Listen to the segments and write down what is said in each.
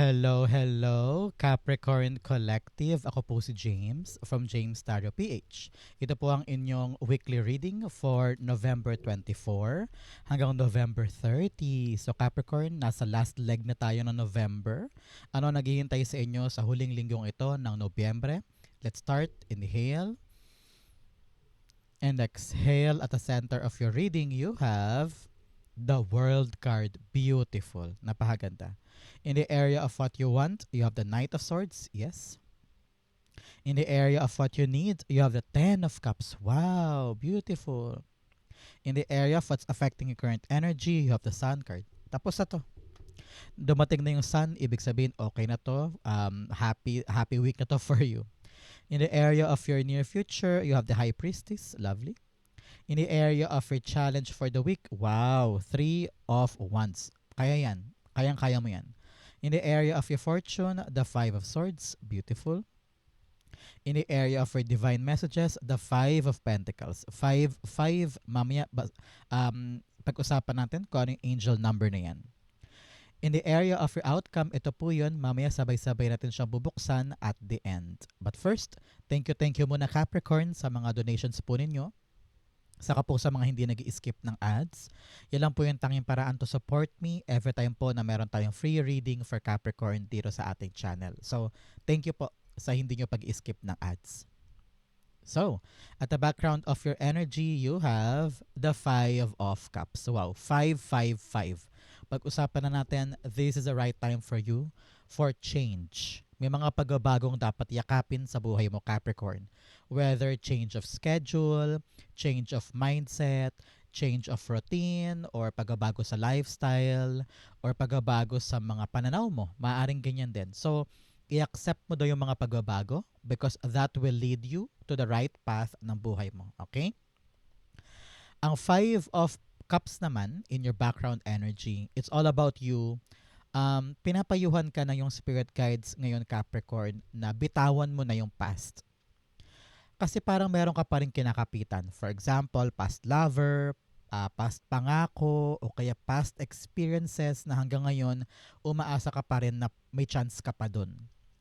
Hello, hello, Capricorn Collective. Ako po si James from James Tarot PH. Ito po ang inyong weekly reading for November 24 hanggang November 30. So Capricorn, nasa last leg na tayo ng November. Ano naghihintay sa inyo sa huling linggong ito ng Nobyembre? Let's start. Inhale. And exhale at the center of your reading, you have the World card. Beautiful. Napakaganda. In the area of what you want, you have the Knight of Swords. Yes. In the area of what you need, you have the Ten of Cups. Wow, beautiful. In the area of what's affecting your current energy, you have the Sun card. Tapos na to. Dumating na yung Sun, ibig sabihin okay na to. Um, happy happy week na to for you. In the area of your near future, you have the High Priestess. Lovely. In the area of your challenge for the week, wow, three of wands. Kaya yan. Kayang-kaya mo yan. In the area of your fortune, the Five of Swords, beautiful. In the area of your divine messages, the Five of Pentacles. Five, five, mamaya, um, pag-usapan natin kung ano yung angel number na yan. In the area of your outcome, ito po yun, mamaya sabay-sabay natin siyang bubuksan at the end. But first, thank you, thank you muna Capricorn sa mga donations po ninyo. Saka po sa mga hindi nag skip ng ads. Yan lang po yung tanging paraan to support me every time po na meron tayong free reading for Capricorn dito sa ating channel. So, thank you po sa hindi nyo pag-skip ng ads. So, at the background of your energy, you have the Five of Cups. Wow, 555. Pag-usapan na natin, this is the right time for you for change. May mga pagbabagong dapat yakapin sa buhay mo, Capricorn. Whether change of schedule, change of mindset, change of routine, or pagbabago sa lifestyle, or pagbabago sa mga pananaw mo. Maaring ganyan din. So, i-accept mo daw yung mga pagbabago because that will lead you to the right path ng buhay mo. Okay? Ang Five of Cups naman in your background energy, it's all about you um, pinapayuhan ka na yung spirit guides ngayon Capricorn na bitawan mo na yung past. Kasi parang meron ka pa rin kinakapitan. For example, past lover, uh, past pangako, o kaya past experiences na hanggang ngayon umaasa ka pa rin na may chance ka pa dun.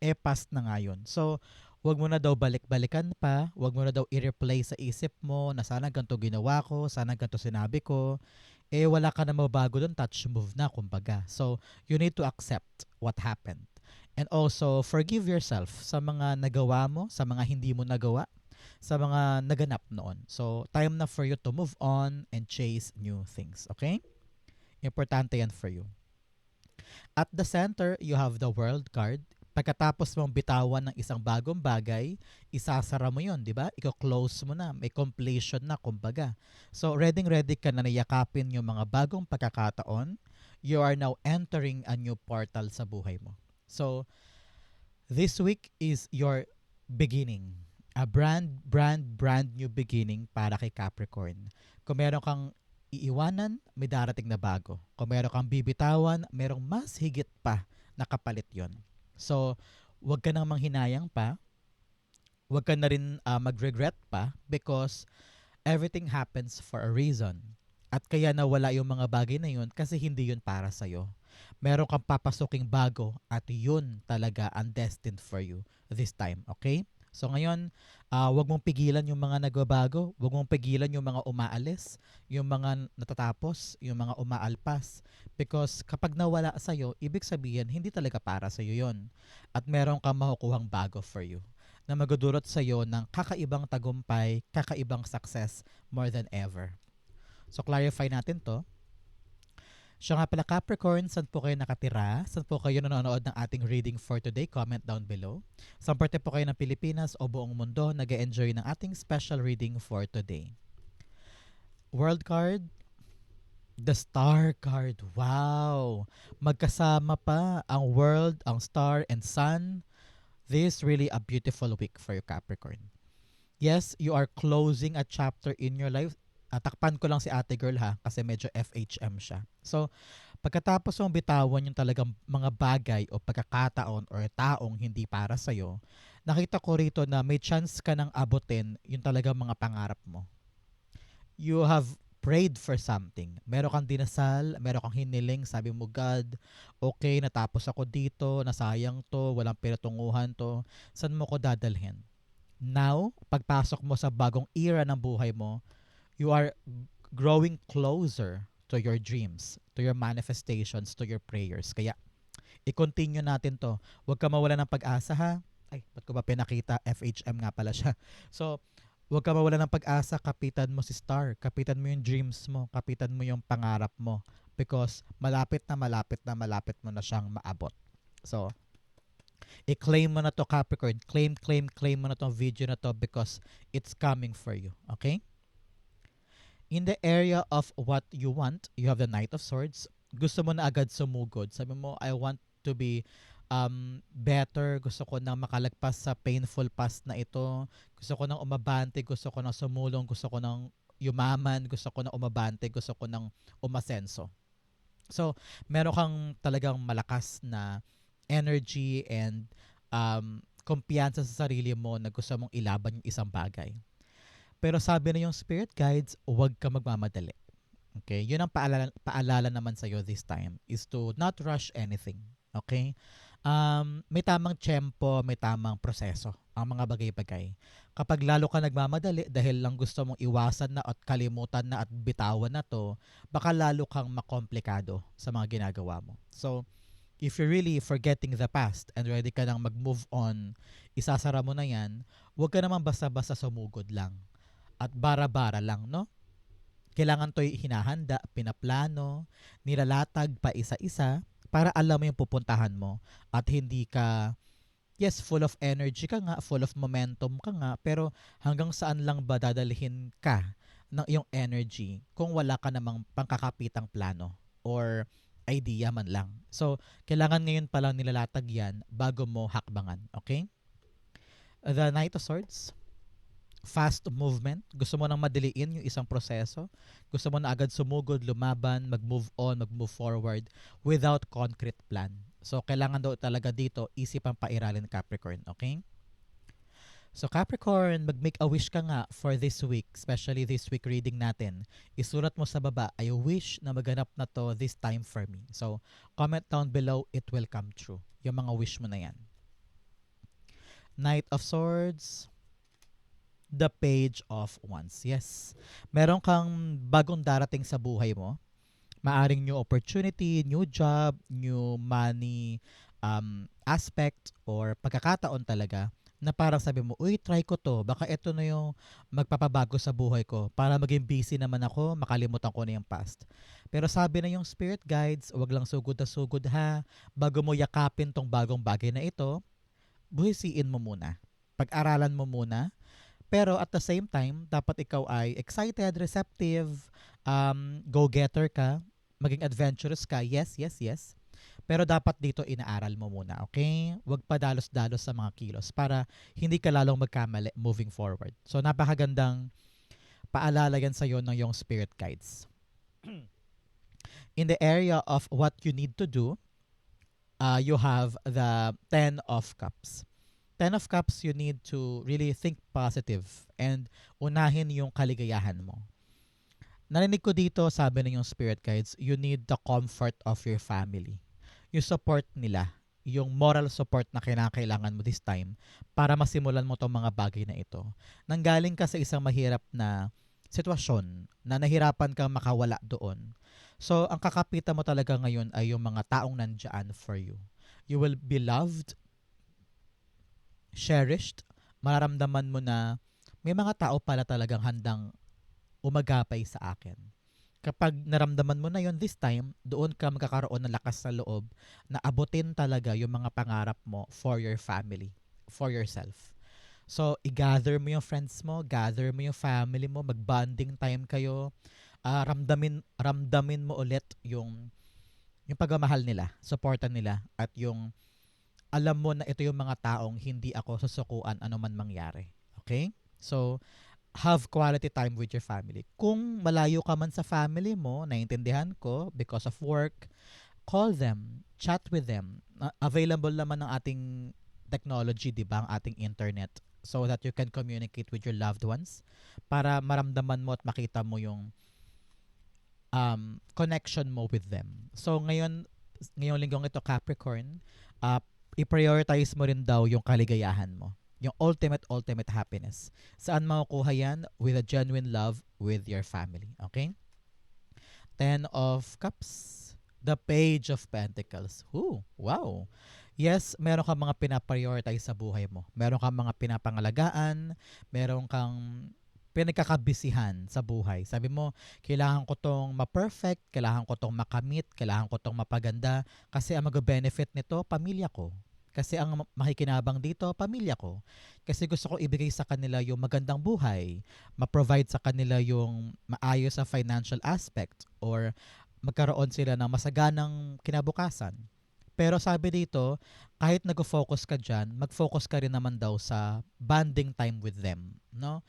Eh, past na nga. So, wag mo na daw balik-balikan pa, wag mo na daw i-replay sa isip mo na sana ganito ginawa ko, sana ganito sinabi ko eh wala ka na mabago doon, touch move na kumbaga. So, you need to accept what happened. And also, forgive yourself sa mga nagawa mo, sa mga hindi mo nagawa, sa mga naganap noon. So, time na for you to move on and chase new things. Okay? Importante yan for you. At the center, you have the world card pagkatapos mong bitawan ng isang bagong bagay, isasara mo yon, di ba? Iko-close mo na, may completion na, kumbaga. So, ready-ready ka na nayakapin yung mga bagong pagkakataon. You are now entering a new portal sa buhay mo. So, this week is your beginning. A brand, brand, brand new beginning para kay Capricorn. Kung meron kang iiwanan, may darating na bago. Kung meron kang bibitawan, merong mas higit pa na kapalit yon. So, wag ka nang manghinayang pa. Wag ka na rin uh, mag-regret pa because everything happens for a reason. At kaya nawala yung mga bagay na yun kasi hindi yun para sa'yo. Meron kang papasuking bago at yun talaga ang destined for you this time. Okay? So ngayon, uh, wag mong pigilan yung mga nagbabago, wag mong pigilan yung mga umaalis, yung mga natatapos, yung mga umaalpas. Because kapag nawala sa'yo, ibig sabihin, hindi talaga para sa'yo yon At meron kang makukuhang bago for you na magdudulot sa'yo ng kakaibang tagumpay, kakaibang success more than ever. So clarify natin to siya nga pala Capricorn, saan po kayo nakatira? Saan po kayo nanonood ng ating reading for today? Comment down below. Saan parte po kayo ng Pilipinas o buong mundo nag enjoy ng ating special reading for today? World card, the star card. Wow! Magkasama pa ang world, ang star, and sun. This is really a beautiful week for you, Capricorn. Yes, you are closing a chapter in your life uh, takpan ko lang si ate girl ha kasi medyo FHM siya. So, pagkatapos mong bitawan yung talagang mga bagay o pagkakataon or taong hindi para sa'yo, nakita ko rito na may chance ka nang abutin yung talagang mga pangarap mo. You have prayed for something. Meron kang dinasal, meron kang hiniling, sabi mo, God, okay, natapos ako dito, nasayang to, walang pinatunguhan to, saan mo ko dadalhin? Now, pagpasok mo sa bagong era ng buhay mo, you are growing closer to your dreams, to your manifestations, to your prayers. Kaya, i-continue natin to. Huwag ka mawala ng pag-asa ha. Ay, ba't ko ba pinakita? FHM nga pala siya. So, huwag ka mawala ng pag-asa. Kapitan mo si Star. Kapitan mo yung dreams mo. Kapitan mo yung pangarap mo. Because malapit na malapit na malapit mo na siyang maabot. So, i-claim mo na to Capricorn. Claim, claim, claim mo na tong video na to because it's coming for you. Okay? In the area of what you want, you have the Knight of Swords. Gusto mo na agad sumugod. Sabi mo, I want to be um, better. Gusto ko nang makalagpas sa painful past na ito. Gusto ko nang umabante. Gusto ko nang sumulong. Gusto ko nang yumaman. Gusto ko nang umabante. Gusto ko nang umasenso. So, meron kang talagang malakas na energy and um, kumpiyansa sa sarili mo na gusto mong ilaban yung isang bagay. Pero sabi na yung spirit guides, huwag ka magmamadali. Okay? Yun ang paalala, paalala naman sa'yo this time is to not rush anything. Okay? Um, may tamang tiyempo, may tamang proseso ang mga bagay-bagay. Kapag lalo ka nagmamadali dahil lang gusto mong iwasan na at kalimutan na at bitawan na to, baka lalo kang makomplikado sa mga ginagawa mo. So, if you're really forgetting the past and ready ka nang mag-move on, isasara mo na yan, huwag ka naman basta-basta sumugod lang. At bara-bara lang, no? Kailangan to'y hinahanda, pinaplano, nilalatag pa isa-isa para alam mo yung pupuntahan mo at hindi ka yes, full of energy ka nga, full of momentum ka nga, pero hanggang saan lang ba dadalhin ka ng iyong energy kung wala ka namang pangkakapitang plano or idea man lang. So, kailangan ngayon pa lang nilalatag yan bago mo hakbangan. Okay? The Knight of Swords, fast movement. Gusto mo nang madiliin yung isang proseso. Gusto mo na agad sumugod, lumaban, mag-move on, mag-move forward without concrete plan. So, kailangan daw talaga dito, isip ang pairalin Capricorn. Okay? So Capricorn, mag-make a wish ka nga for this week, especially this week reading natin. Isulat mo sa baba, I wish na maganap na to this time for me. So comment down below, it will come true. Yung mga wish mo na yan. Knight of Swords, the Page of Wands. Yes, meron kang bagong darating sa buhay mo. Maaring new opportunity, new job, new money um, aspect or pagkakataon talaga na parang sabi mo, uy, try ko to. Baka ito na yung magpapabago sa buhay ko para maging busy naman ako, makalimutan ko na yung past. Pero sabi na yung spirit guides, wag lang sugod na sugod ha. Bago mo yakapin tong bagong bagay na ito, buhisiin mo muna. Pag-aralan mo muna. Pero at the same time, dapat ikaw ay excited, receptive, um, go-getter ka, maging adventurous ka. Yes, yes, yes. Pero dapat dito inaaral mo muna, okay? Huwag pa dalos-dalos sa mga kilos para hindi ka lalong magkamali moving forward. So napakagandang paalala yan sa'yo ng yung spirit guides. In the area of what you need to do, uh, you have the Ten of Cups. Ten of Cups, you need to really think positive and unahin yung kaligayahan mo. Narinig ko dito, sabi ng yung spirit guides, you need the comfort of your family yung support nila, yung moral support na kinakailangan mo this time para masimulan mo tong mga bagay na ito. Nanggaling ka sa isang mahirap na sitwasyon na nahirapan kang makawala doon. So, ang kakapitan mo talaga ngayon ay yung mga taong nandyan for you. You will be loved, cherished, mararamdaman mo na may mga tao pala talagang handang umagapay sa akin kapag naramdaman mo na yon this time, doon ka magkakaroon ng lakas sa loob na abutin talaga yung mga pangarap mo for your family, for yourself. So, i-gather mo yung friends mo, gather mo yung family mo, mag-bonding time kayo, uh, ramdamin, ramdamin mo ulit yung, yung pagmamahal nila, supportan nila, at yung alam mo na ito yung mga taong hindi ako susukuan anuman mangyari. Okay? So, have quality time with your family. Kung malayo ka man sa family mo, naiintindihan ko, because of work, call them, chat with them. Uh, available naman ng ating technology, di ba, ang ating internet, so that you can communicate with your loved ones para maramdaman mo at makita mo yung um, connection mo with them. So ngayon, ngayong linggong ito Capricorn, uh, i-prioritize mo rin daw yung kaligayahan mo. Yung ultimate, ultimate happiness. Saan makukuha yan? With a genuine love with your family. Okay? Ten of Cups. The Page of Pentacles. Ooh, wow. Yes, meron kang mga pinaprioritize sa buhay mo. Meron kang mga pinapangalagaan, meron kang pinagkakabisihan sa buhay. Sabi mo, kailangan ko tong ma-perfect, kailangan ko tong makamit, kailangan ko tong mapaganda kasi ang mag-benefit nito, pamilya ko. Kasi ang makikinabang dito, pamilya ko. Kasi gusto ko ibigay sa kanila yung magandang buhay, ma-provide sa kanila yung maayos sa financial aspect or magkaroon sila ng masaganang kinabukasan. Pero sabi dito, kahit nag-focus ka dyan, mag-focus ka rin naman daw sa bonding time with them. No?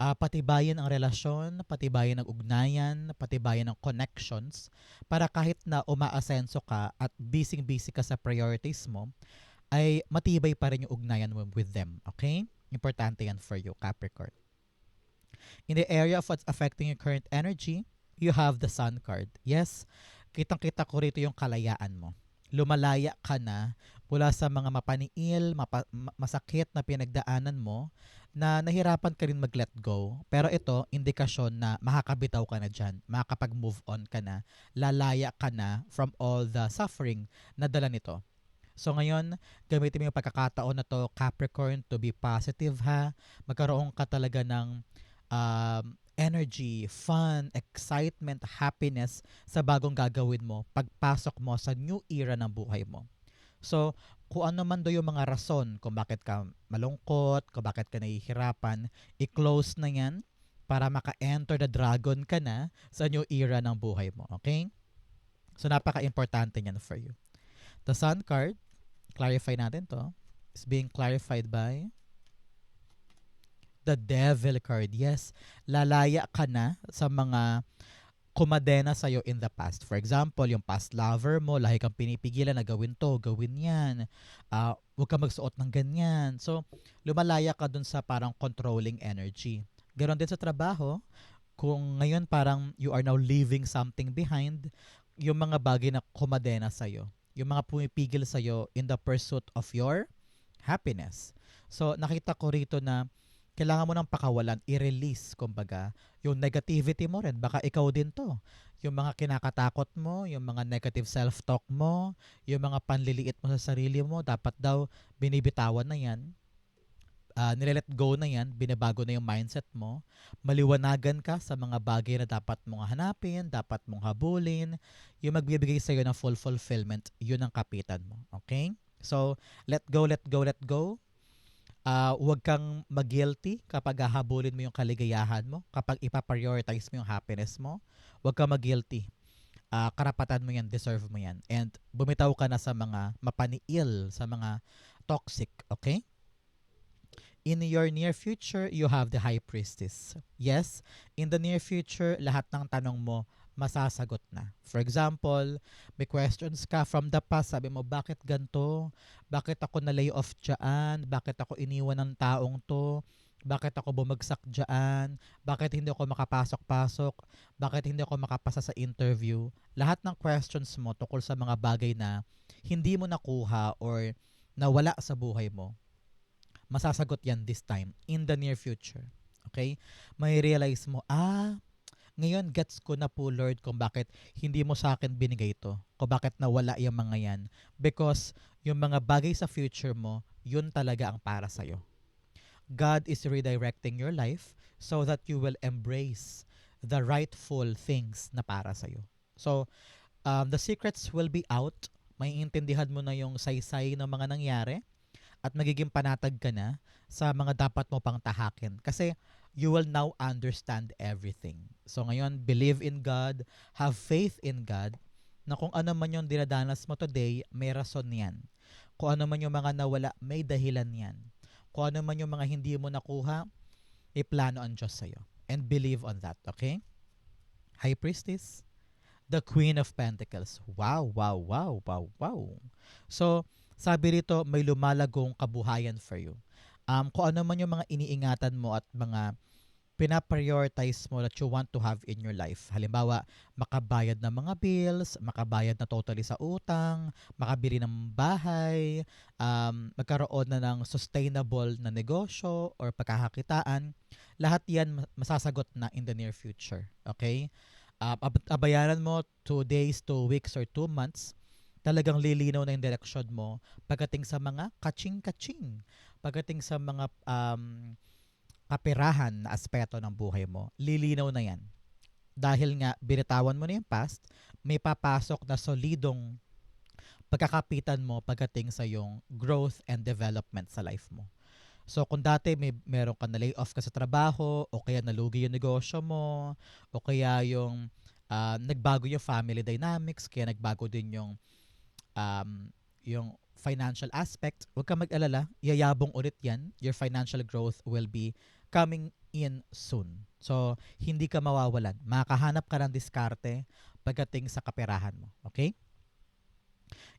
Uh, patibayan ang relasyon, patibayan ang ugnayan, patibayan ang connections para kahit na umaasenso ka at busy-busy ka sa priorities mo, ay matibay pa rin yung ugnayan mo with them. Okay? Importante yan for you, Capricorn. In the area of what's affecting your current energy, you have the sun card. Yes, kitang-kita ko rito yung kalayaan mo. Lumalaya ka na mula sa mga mapaniil, mapa, masakit na pinagdaanan mo na nahirapan ka rin mag-let go. Pero ito, indikasyon na makakabitaw ka na dyan, makakapag-move on ka na, lalaya ka na from all the suffering na dala nito. So ngayon, gamitin mo yung pagkakataon na to Capricorn to be positive ha. Magkaroon ka talaga ng um, energy, fun, excitement, happiness sa bagong gagawin mo pagpasok mo sa new era ng buhay mo. So, kung ano man do yung mga rason kung bakit ka malungkot, kung bakit ka nahihirapan, i-close na yan para maka-enter the dragon ka na sa new era ng buhay mo. Okay? So, napaka-importante niyan for you. The Sun card, clarify natin to, is being clarified by the devil card. Yes, lalaya ka na sa mga kumadena sa'yo in the past. For example, yung past lover mo, lahi kang pinipigilan na gawin to, gawin yan. Uh, huwag ka magsuot ng ganyan. So, lumalaya ka dun sa parang controlling energy. Ganon din sa trabaho, kung ngayon parang you are now leaving something behind, yung mga bagay na kumadena sa'yo, yung mga pumipigil sa'yo in the pursuit of your happiness. So, nakita ko rito na kailangan mo ng pakawalan, i-release, kumbaga, yung negativity mo rin. Baka ikaw din to. Yung mga kinakatakot mo, yung mga negative self-talk mo, yung mga panliliit mo sa sarili mo, dapat daw binibitawan na yan. Uh, nilelet go na yan, binabago na yung mindset mo, maliwanagan ka sa mga bagay na dapat mong hanapin, dapat mong habulin, yung magbibigay sa'yo ng full fulfillment, yun ang kapitan mo. Okay? So, let go, let go, let go uh, huwag kang mag-guilty kapag hahabulin mo yung kaligayahan mo, kapag ipaprioritize mo yung happiness mo, huwag kang mag-guilty. Uh, karapatan mo yan, deserve mo yan. And bumitaw ka na sa mga mapaniil, sa mga toxic, okay? In your near future, you have the high priestess. Yes, in the near future, lahat ng tanong mo, masasagot na. For example, may questions ka from the past, sabi mo, bakit ganto? Bakit ako na-lay off dyan? Bakit ako iniwan ng taong to? Bakit ako bumagsak dyan? Bakit hindi ako makapasok-pasok? Bakit hindi ako makapasa sa interview? Lahat ng questions mo tungkol sa mga bagay na hindi mo nakuha or nawala sa buhay mo, masasagot yan this time in the near future. Okay? May realize mo, ah, ngayon, gets ko na po, Lord, kung bakit hindi mo sa akin binigay ito. Kung bakit nawala yung mga yan. Because yung mga bagay sa future mo, yun talaga ang para sa'yo. God is redirecting your life so that you will embrace the rightful things na para sa'yo. So, um, the secrets will be out. May intindihan mo na yung saysay ng mga nangyari at magiging panatag ka na sa mga dapat mo pang tahakin. Kasi you will now understand everything. So ngayon, believe in God, have faith in God, na kung ano man yung dinadanas mo today, may rason yan. Kung ano man yung mga nawala, may dahilan yan. Kung ano man yung mga hindi mo nakuha, iplano ang Diyos sa'yo. And believe on that, okay? High Priestess, the Queen of Pentacles. Wow, wow, wow, wow, wow. So, sabi rito, may lumalagong kabuhayan for you um, kung ano man yung mga iniingatan mo at mga pinaprioritize mo that you want to have in your life. Halimbawa, makabayad ng mga bills, makabayad na totally sa utang, makabili ng bahay, um, magkaroon na ng sustainable na negosyo or pagkakakitaan. Lahat yan ma- masasagot na in the near future. Okay? Uh, ab- abayaran mo 2 days, 2 weeks, or 2 months talagang lilinaw na yung direksyon mo pagdating sa mga kaching-kaching, pagdating sa mga um, kapirahan na aspeto ng buhay mo, lilinaw na yan. Dahil nga, binitawan mo na yung past, may papasok na solidong pagkakapitan mo pagdating sa yung growth and development sa life mo. So kung dati may meron ka na layoff ka sa trabaho o kaya nalugi yung negosyo mo o kaya yung ah, nagbago yung family dynamics kaya nagbago din yung um, yung financial aspect, huwag ka mag-alala, yayabong ulit yan. Your financial growth will be coming in soon. So, hindi ka mawawalan. Makahanap ka ng diskarte pagdating sa kaperahan mo. Okay?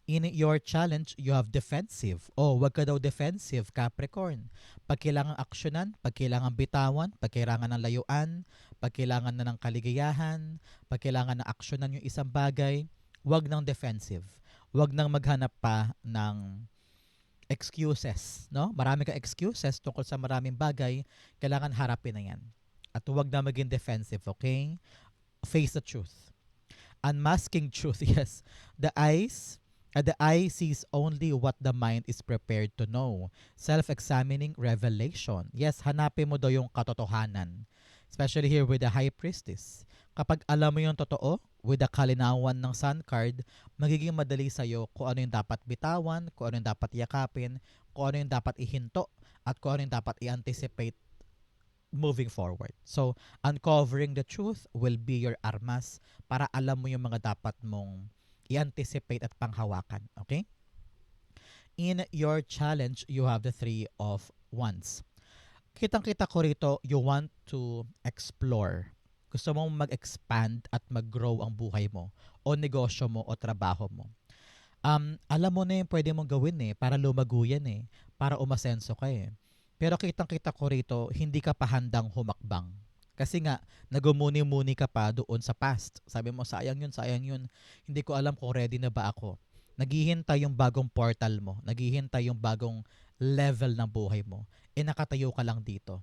In your challenge, you have defensive. Oh, wag ka daw defensive, Capricorn. Pag kailangan aksyonan, pag kailangan bitawan, pag kailangan ng layuan, pag kailangan na ng kaligayahan, pag kailangan na aksyonan yung isang bagay, wag ng defensive. Wag nang maghanap pa ng excuses, no? Marami kang excuses tungkol sa maraming bagay, kailangan harapin na 'yan. At huwag na maging defensive, okay? Face the truth. Unmasking truth, yes. The eyes, uh, the eye sees only what the mind is prepared to know. Self-examining revelation. Yes, hanapin mo daw yung katotohanan. Especially here with the high priestess. Kapag alam mo yung totoo, with the kalinawan ng sun card, magiging madali sa'yo kung ano yung dapat bitawan, kung ano yung dapat yakapin, kung ano yung dapat ihinto, at kung ano yung dapat i-anticipate moving forward. So, uncovering the truth will be your armas para alam mo yung mga dapat mong i-anticipate at panghawakan. Okay? In your challenge, you have the three of wands. Kitang-kita ko rito, you want to explore. Gusto mong mag-expand at mag-grow ang buhay mo o negosyo mo o trabaho mo. Um, alam mo na yung pwede mong gawin eh, para lumago yan eh, para umasenso ka eh. Pero kitang-kita ko rito, hindi ka pa handang humakbang. Kasi nga, nagumuni-muni ka pa doon sa past. Sabi mo, sayang yun, sayang yun. Hindi ko alam kung ready na ba ako. Naghihintay yung bagong portal mo. Naghihintay yung bagong level ng buhay mo. E nakatayo ka lang dito.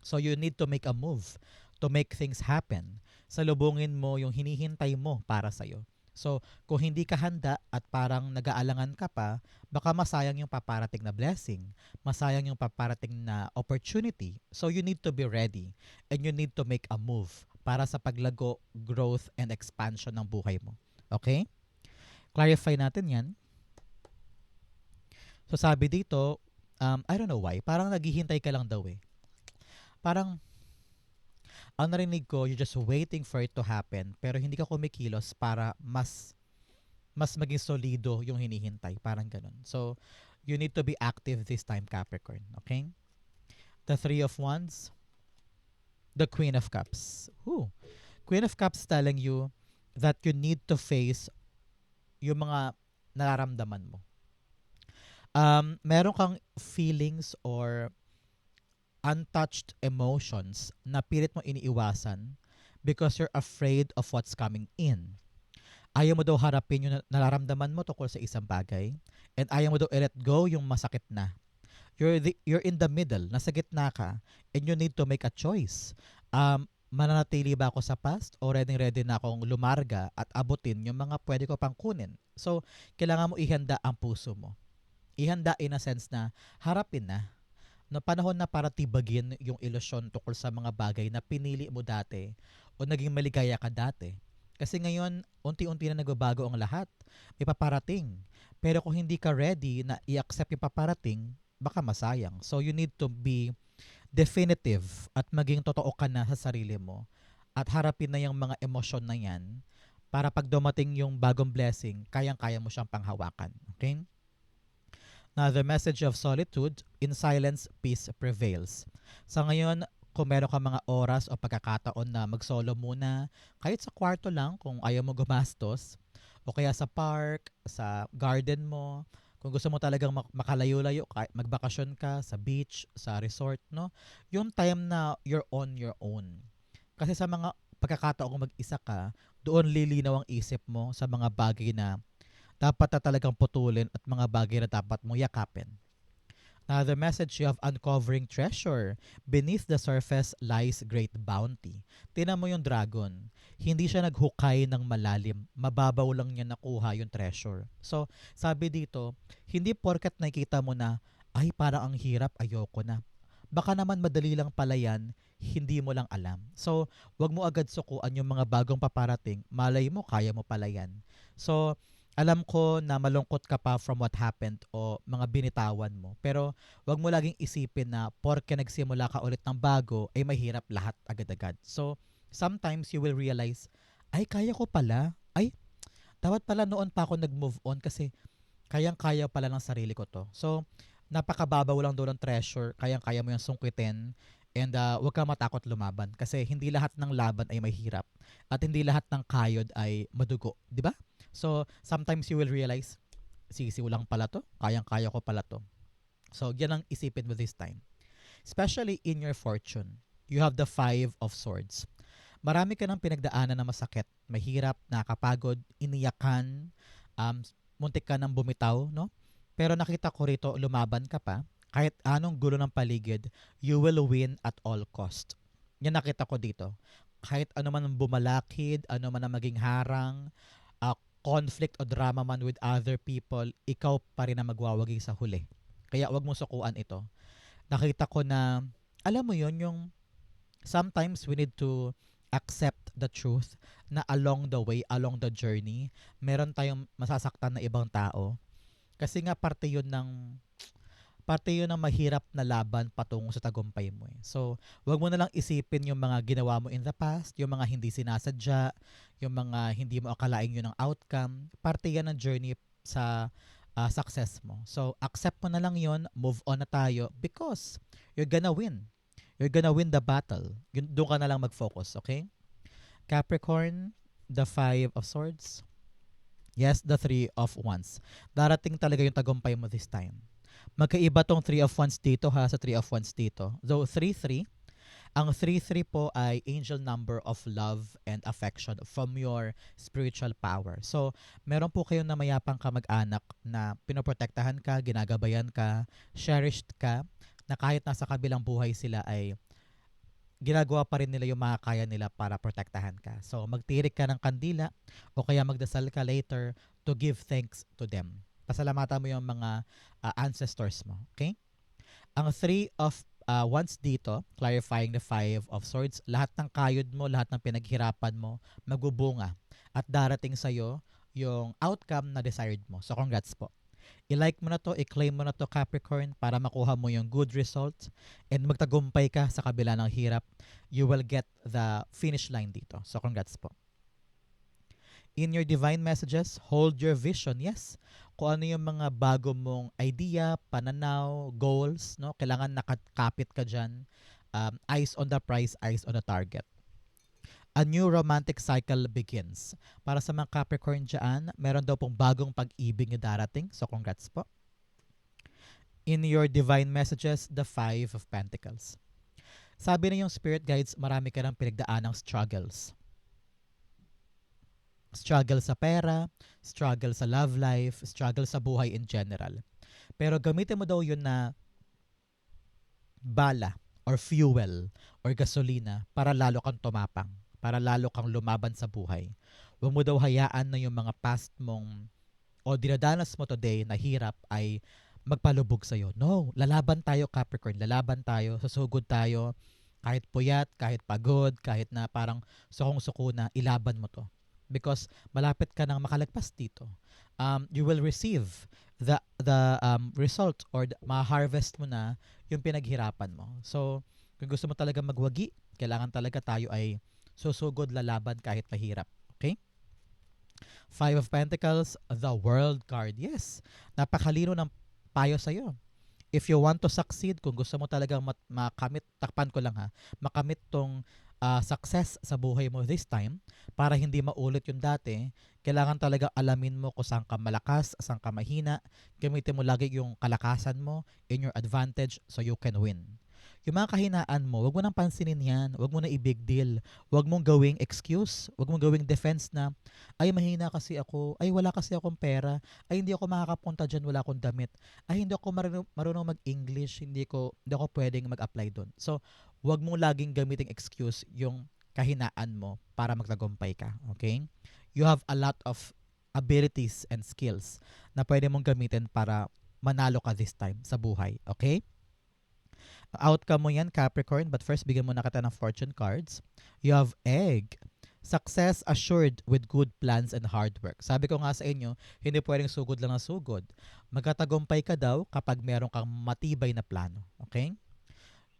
So you need to make a move to make things happen. Salubungin mo yung hinihintay mo para sa'yo. So, kung hindi ka handa at parang nag-aalangan ka pa, baka masayang yung paparating na blessing, masayang yung paparating na opportunity. So, you need to be ready and you need to make a move para sa paglago, growth, and expansion ng buhay mo. Okay? Clarify natin yan. So, sabi dito, um, I don't know why, parang naghihintay ka lang daw eh. Parang, ang narinig ko, you're just waiting for it to happen, pero hindi ka kumikilos para mas mas maging solido yung hinihintay. Parang ganun. So, you need to be active this time, Capricorn. Okay? The Three of Wands. The Queen of Cups. Ooh. Queen of Cups telling you that you need to face yung mga nararamdaman mo. Um, meron kang feelings or untouched emotions na pilit mo iniiwasan because you're afraid of what's coming in. Ayaw mo daw harapin yung na- nararamdaman mo tungkol sa isang bagay and ayaw mo daw i-let go yung masakit na. You're, the, you're in the middle, nasa gitna ka and you need to make a choice. Um, mananatili ba ako sa past o ready ready na akong lumarga at abutin yung mga pwede ko pang kunin. So, kailangan mo ihanda ang puso mo. Ihanda in a sense na harapin na na panahon na para tibagin yung ilusyon tungkol sa mga bagay na pinili mo dati o naging maligaya ka dati. Kasi ngayon, unti-unti na nagbabago ang lahat. May paparating. Pero kung hindi ka ready na i-accept yung paparating, baka masayang. So you need to be definitive at maging totoo ka na sa sarili mo at harapin na yung mga emosyon na yan para pag dumating yung bagong blessing, kayang-kaya mo siyang panghawakan. Okay? Now, the message of solitude, in silence, peace prevails. Sa ngayon, kung meron ka mga oras o pagkakataon na mag-solo muna, kahit sa kwarto lang kung ayaw mo gumastos, o kaya sa park, sa garden mo, Kung gusto mo talagang mak- makalayo-layo, magbakasyon ka sa beach, sa resort, no? Yung time na you're on your own. Kasi sa mga pagkakataong mag-isa ka, doon lilinaw ang isip mo sa mga bagay na dapat na talagang putulin at mga bagay na dapat mong yakapin. Another message, you have uncovering treasure. Beneath the surface lies great bounty. Tingnan mo yung dragon. Hindi siya naghukay ng malalim. Mababaw lang niya nakuha yung treasure. So, sabi dito, hindi porkat nakikita mo na, ay parang ang hirap, ayoko na. Baka naman madali lang pala yan, hindi mo lang alam. So, wag mo agad sukuan yung mga bagong paparating. Malay mo, kaya mo pala yan. So, alam ko na malungkot ka pa from what happened o mga binitawan mo. Pero wag mo laging isipin na porke nagsimula ka ulit ng bago, ay mahirap lahat agad-agad. So, sometimes you will realize, ay, kaya ko pala. Ay, dapat pala noon pa ako nag-move on kasi kayang-kaya pala ng sarili ko to. So, napakababaw lang doon ng treasure, kayang-kaya mo yung sungkitin, and uh, huwag kang matakot lumaban kasi hindi lahat ng laban ay mahirap at hindi lahat ng kayod ay madugo, di ba? So, sometimes you will realize, sisiw lang pala to, kayang-kaya ko pala to. So, yan ang isipin mo this time. Especially in your fortune, you have the five of swords. Marami ka ng pinagdaanan na masakit, mahirap, nakakapagod, iniyakan, um, muntik ka nang bumitaw, no? Pero nakita ko rito, lumaban ka pa. Kahit anong gulo ng paligid, you will win at all cost. Yan nakita ko dito. Kahit ano man ang bumalakid, ano man ang maging harang, uh, conflict o drama man with other people, ikaw pa rin ang magwawagi sa huli. Kaya wag mo sukuan ito. Nakita ko na, alam mo yon yung sometimes we need to accept the truth na along the way, along the journey, meron tayong masasaktan na ibang tao. Kasi nga parte yun ng parte yun ng mahirap na laban patungo sa tagumpay mo. Eh. So, wag mo na lang isipin yung mga ginawa mo in the past, yung mga hindi sinasadya, yung mga hindi mo akalain yun ang outcome. Parte yan ng journey sa uh, success mo. So, accept mo na lang yun, move on na tayo because you're gonna win. You're gonna win the battle. Yun, doon ka na lang mag-focus, okay? Capricorn, the Five of Swords. Yes, the Three of Wands. Darating talaga yung tagumpay mo this time. Magkaiba tong 3 of Wands dito ha, sa 3 of Wands dito. So, 3-3. Ang 3-3 po ay angel number of love and affection from your spiritual power. So, meron po kayong namayapang kamag-anak na pinoprotektahan ka, ginagabayan ka, cherished ka, na kahit nasa kabilang buhay sila ay ginagawa pa rin nila yung mga kaya nila para protektahan ka. So, magtirik ka ng kandila o kaya magdasal ka later to give thanks to them. Pasalamatan mo yung mga uh, ancestors mo. Okay? Ang three of uh, wands dito, clarifying the five of swords, lahat ng kayod mo, lahat ng pinaghirapan mo, magbubunga. At darating sa'yo yung outcome na desired mo. So, congrats po. I-like mo na to, i-claim mo na to Capricorn para makuha mo yung good result and magtagumpay ka sa kabila ng hirap. You will get the finish line dito. So, congrats po. In your divine messages, hold your vision. Yes, kung ano yung mga bago mong idea, pananaw, goals, no? Kailangan nakakapit ka dyan. Um, eyes on the prize, eyes on the target. A new romantic cycle begins. Para sa mga Capricorn dyan, meron daw pong bagong pag-ibig na darating. So, congrats po. In your divine messages, the Five of Pentacles. Sabi na yung spirit guides, marami ka ng pinagdaan ng struggles. Struggle sa pera, struggle sa love life, struggle sa buhay in general. Pero gamitin mo daw yun na bala or fuel or gasolina para lalo kang tumapang para lalo kang lumaban sa buhay. Huwag mo daw hayaan na yung mga past mong o dinadanas mo today na hirap ay magpalubog sa'yo. No, lalaban tayo Capricorn, lalaban tayo, susugod tayo, kahit puyat, kahit pagod, kahit na parang sukong-suko na, ilaban mo to. Because malapit ka nang makalagpas dito. Um, you will receive the the um, result or ma-harvest mo na yung pinaghirapan mo. So, kung gusto mo talaga magwagi, kailangan talaga tayo ay susugod lalaban kahit mahirap. Okay? Five of Pentacles, the World card. Yes, napakalino ng payo sa'yo. If you want to succeed, kung gusto mo talagang mat- makamit, takpan ko lang ha, makamit tong uh, success sa buhay mo this time, para hindi maulit yung dati, Kailangan talaga alamin mo kung saan ka malakas, saan ka mahina. Gamitin mo lagi yung kalakasan mo in your advantage so you can win. Yung mga kahinaan mo, wag mo nang pansinin yan. Wag mo na i-big deal. Wag mong gawing excuse. Wag mong gawing defense na, ay mahina kasi ako. Ay wala kasi akong pera. Ay hindi ako makakapunta dyan, wala akong damit. Ay hindi ako marunong, marunong mag-English. Hindi ko, hindi ako pwedeng mag-apply doon. So, wag mong laging gamiting excuse yung kahinaan mo para magtagumpay ka. Okay? You have a lot of abilities and skills na pwede mong gamitin para manalo ka this time sa buhay. Okay? Outcome mo yan, Capricorn. But first, bigyan mo na kita ng fortune cards. You have egg. Success assured with good plans and hard work. Sabi ko nga sa inyo, hindi pwedeng sugod lang na sugod. Magkatagumpay ka daw kapag meron kang matibay na plano. Okay?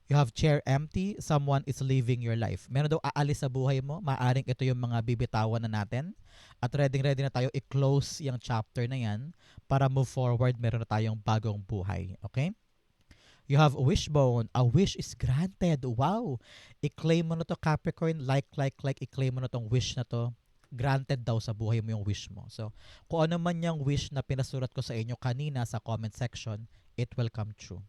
You have chair empty, someone is leaving your life. Meron daw aalis sa buhay mo, maaring ito yung mga bibitawan na natin. At ready-ready na tayo i-close yung chapter na yan para move forward, meron na tayong bagong buhay. Okay? You have wishbone. A wish is granted. Wow! I-claim mo na to Capricorn. Like, like, like. I-claim mo na tong wish na to. Granted daw sa buhay mo yung wish mo. So, kung ano man yung wish na pinasulat ko sa inyo kanina sa comment section, it will come true.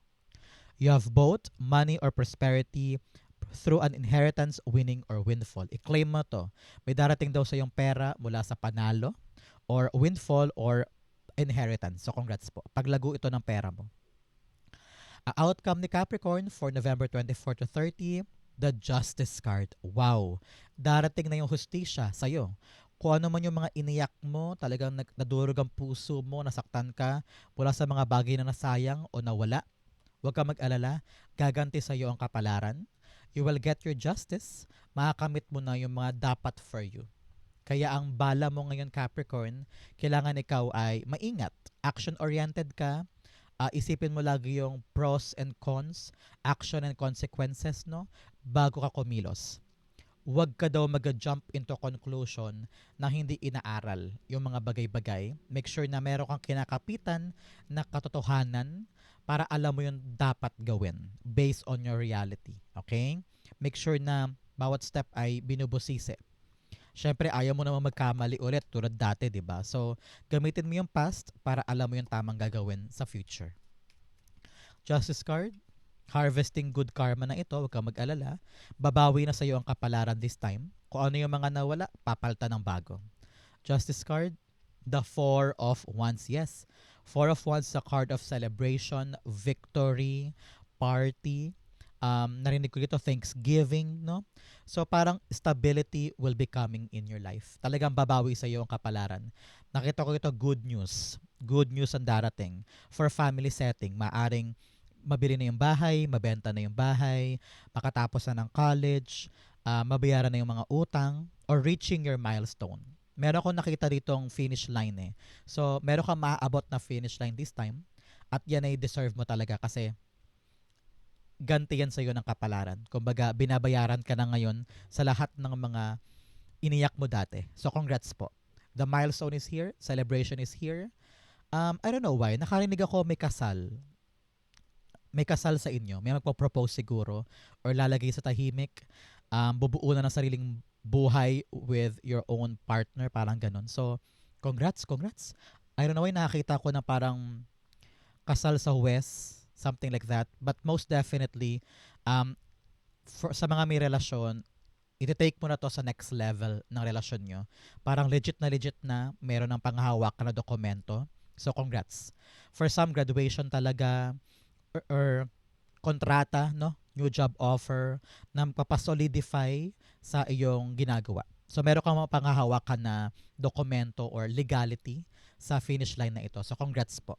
You have both money or prosperity through an inheritance, winning, or windfall. I-claim mo to. May darating daw sa yung pera mula sa panalo or windfall or inheritance. So, congrats po. Paglago ito ng pera mo. A outcome ni Capricorn for November 24 to 30, the Justice card. Wow! Darating na yung hustisya sa'yo. Kung ano man yung mga iniyak mo, talagang nadurog ang puso mo, nasaktan ka, mula sa mga bagay na nasayang o nawala, huwag ka mag-alala, gaganti sa'yo ang kapalaran. You will get your justice, makakamit mo na yung mga dapat for you. Kaya ang bala mo ngayon Capricorn, kailangan ikaw ay maingat, action-oriented ka, uh, isipin mo lagi yung pros and cons, action and consequences, no? Bago ka kumilos. Huwag ka daw mag-jump into conclusion na hindi inaaral yung mga bagay-bagay. Make sure na meron kang kinakapitan na katotohanan para alam mo yung dapat gawin based on your reality. Okay? Make sure na bawat step ay binubusisi. Siyempre, ayaw mo naman magkamali ulit tulad dati, di ba? So, gamitin mo yung past para alam mo yung tamang gagawin sa future. Justice card, harvesting good karma na ito, huwag kang mag-alala. Babawi na sa iyo ang kapalaran this time. Kung ano yung mga nawala, papalta ng bago. Justice card, the Four of Wands. Yes, Four of Wands sa card of celebration, victory, party. Um, narinig ko dito, Thanksgiving, no? So parang stability will be coming in your life. Talagang babawi sa iyo ang kapalaran. Nakita ko ito, good news. Good news ang darating. For family setting, maaring mabili na yung bahay, mabenta na yung bahay, makatapos na ng college, uh, mabayaran na yung mga utang, or reaching your milestone. Meron akong nakita dito ang finish line eh. So, meron kang maaabot na finish line this time. At yan ay deserve mo talaga kasi ganti yan sa iyo ng kapalaran. Kumbaga, binabayaran ka na ngayon sa lahat ng mga iniyak mo dati. So, congrats po. The milestone is here. Celebration is here. Um, I don't know why. Nakarinig ako may kasal. May kasal sa inyo. May magpo-propose siguro or lalagay sa tahimik. Um, bubuo na ng sariling buhay with your own partner. Parang ganun. So, congrats, congrats. I don't know why nakakita ko na parang kasal sa West something like that. But most definitely, um, for, sa mga may relasyon, iti-take mo na to sa next level ng relasyon nyo. Parang legit na legit na, meron ng panghawak na dokumento. So, congrats. For some, graduation talaga, or, or kontrata, no? New job offer, na papasolidify sa iyong ginagawa. So, meron kang panghahawakan na dokumento or legality sa finish line na ito. So, congrats po.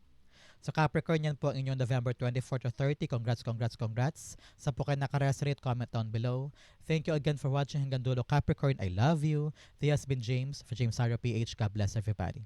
Sa Capricorn, yan po ang inyong November 24 to 30. Congrats, congrats, congrats. Sa po kayo nakaresonate, comment down below. Thank you again for watching hanggang dulo. Capricorn, I love you. This has been James for James Saro PH. God bless everybody.